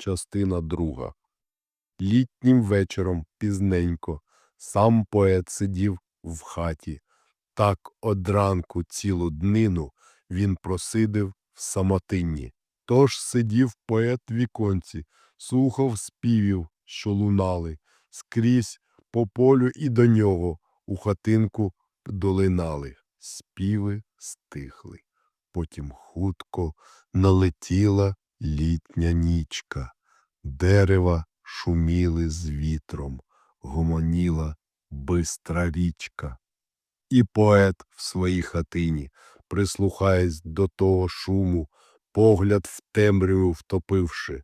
Частина друга. Літнім вечором пізненько сам поет сидів в хаті. Так одранку цілу днину він просидив в самотинні. Тож сидів поет віконці, слухав співів, що лунали, скрізь по полю і до нього у хатинку долинали. Співи стихли. Потім хутко налетіла літня нічка. Дерева шуміли з вітром, гомоніла бистра річка. І поет в своїй хатині, прислухаясь до того шуму, погляд в темряву втопивши,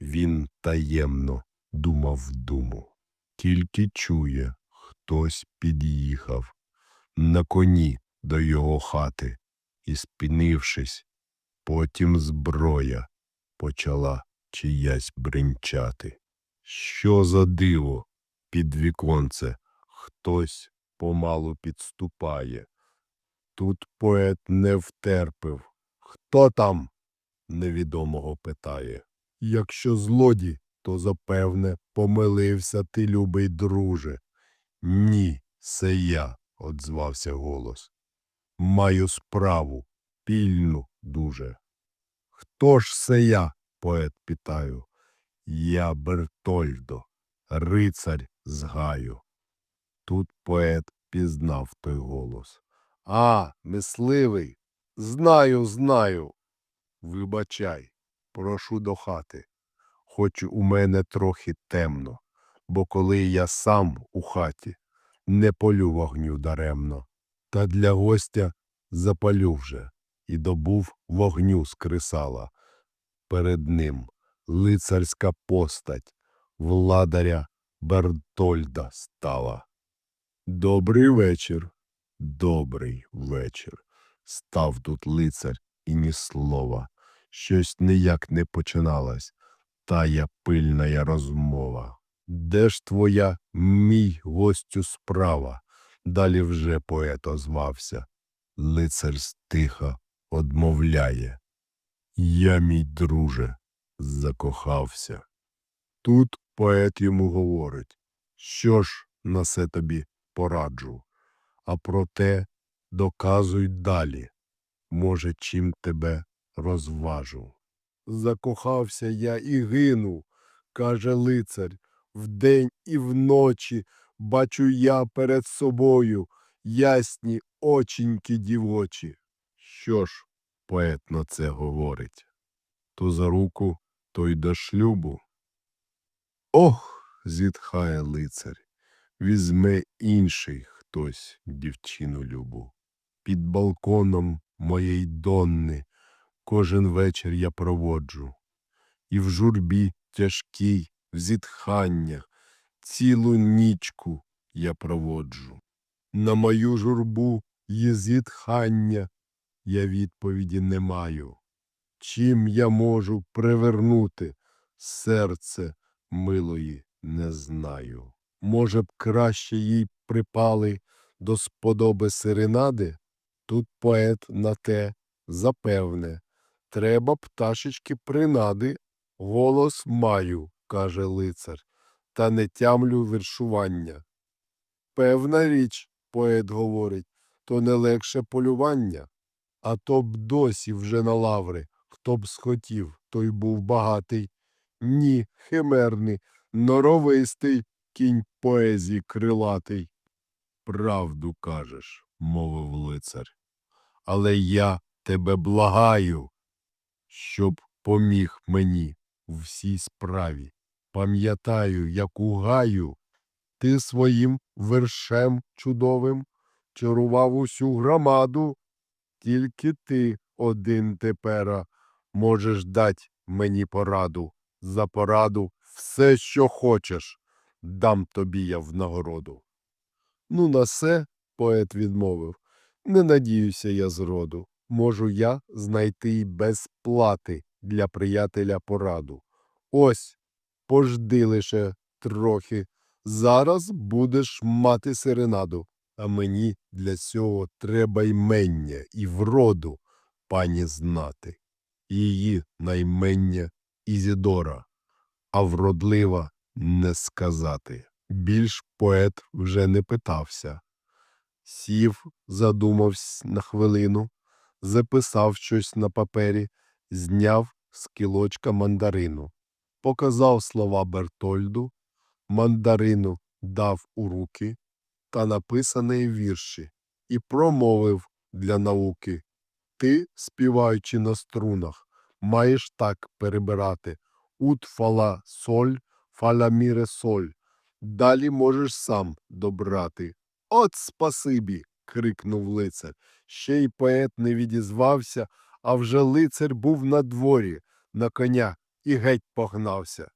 він таємно думав думу. Тільки чує, хтось під'їхав на коні до його хати і, спінившись, потім зброя почала чиясь бринчати. Що за диво під віконце хтось помалу підступає. Тут поет не втерпив. Хто там? невідомого питає. Якщо злодій, то запевне помилився ти, любий друже. Ні, це я, одзвався голос. Маю справу, пільну дуже. Хто ж це я? поет питаю. Я Бертольдо, рицарь з Гаю. Тут поет пізнав той голос. А, мисливий, знаю, знаю. Вибачай, прошу до хати. Хоч у мене трохи темно, бо коли я сам у хаті, не полю вогню даремно. Та для гостя запалю вже і добув вогню з кресала. Перед ним лицарська постать владаря Бертольда стала. Добрий вечір, добрий вечір. Став тут лицар і ні слова. Щось ніяк не починалась тая пильная розмова. Де ж твоя, мій гостю, справа? Далі вже поет озвався. Лицар стиха одмовляє. Я, мій друже, закохався. Тут поет йому говорить, що ж на це тобі пораджу, а проте доказуй далі, може, чим тебе розважу. Закохався я і гину, каже лицар, вдень і вночі бачу я перед собою ясні оченьки дівочі. Що ж, поет на це говорить? То за руку, то й до шлюбу. Ох, зітхає лицар, візьме інший хтось дівчину любу. Під балконом моєї донни кожен вечір я проводжу, і в журбі тяжкій, в зітханнях, цілу нічку я проводжу. На мою журбу є зітхання, я відповіді не маю. Чим я можу привернути серце милої не знаю. Може б краще їй припали до сподоби серенади? Тут поет на те запевне. Треба пташечки принади. Голос маю, каже лицар, та не тямлю віршування. Певна річ, поет говорить, то не легше полювання. А то б досі вже на лаври, хто б схотів, той був багатий. Ні, химерний, норовистий кінь поезії крилатий. Правду кажеш, мовив лицар. Але я тебе благаю, щоб поміг мені в всій справі. Пам'ятаю, як у гаю, ти своїм вершем чудовим чарував усю громаду. Тільки ти один тепера можеш дать мені пораду. За пораду все, що хочеш, дам тобі я в нагороду. Ну, на все, поет відмовив, не надіюся я зроду. Можу я знайти й без плати для приятеля пораду. Ось, пожди лише трохи, зараз будеш мати серенаду. А мені для цього треба ймення і вроду, пані знати. Її наймення Ізідора. а вродлива не сказати. Більш поет вже не питався. Сів, задумався на хвилину, записав щось на папері, зняв з кілочка мандарину, показав слова Бертольду, мандарину дав у руки та написані вірші і промовив для науки. Ти, співаючи на струнах, маєш так перебирати ут фала соль, фаля міре соль. Далі можеш сам добрати. От спасибі. крикнув лицар. Ще й поет не відізвався, а вже лицар був на дворі, на коня, і геть погнався.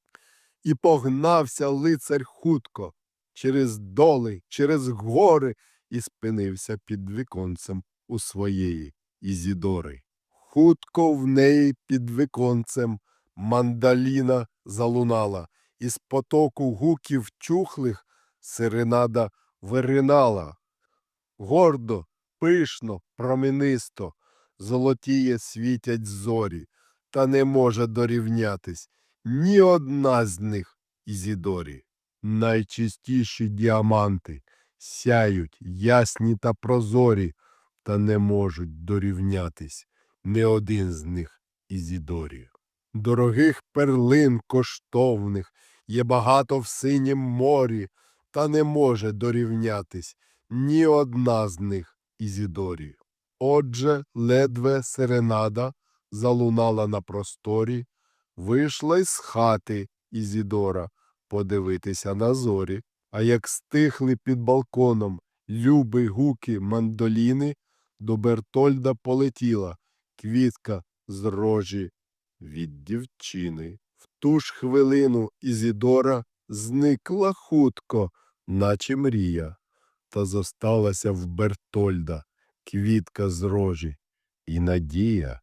І погнався лицар хутко, через доли, через гори, і спинився під віконцем у своєї Ізідори. Хутко в неї під віконцем мандаліна залунала, із потоку гуків чухлих сиренада виринала. Гордо, пишно, променисто, золотіє світять зорі, та не може дорівнятись ні одна з них Ізідорі. Найчистіші діаманти сяють ясні та прозорі, та не можуть дорівнятись не один з них Ізідорі. Дорогих перлин коштовних є багато в синім морі, та не може дорівнятись ні одна з них Ізідорі. Отже, ледве серенада залунала на просторі, вийшла із хати Ізідора подивитися на зорі, а як стихли під балконом люби гуки мандоліни, до Бертольда полетіла квітка з рожі від дівчини. В ту ж хвилину Ізідора зникла хутко, наче мрія, та зосталася в Бертольда квітка з рожі і надія.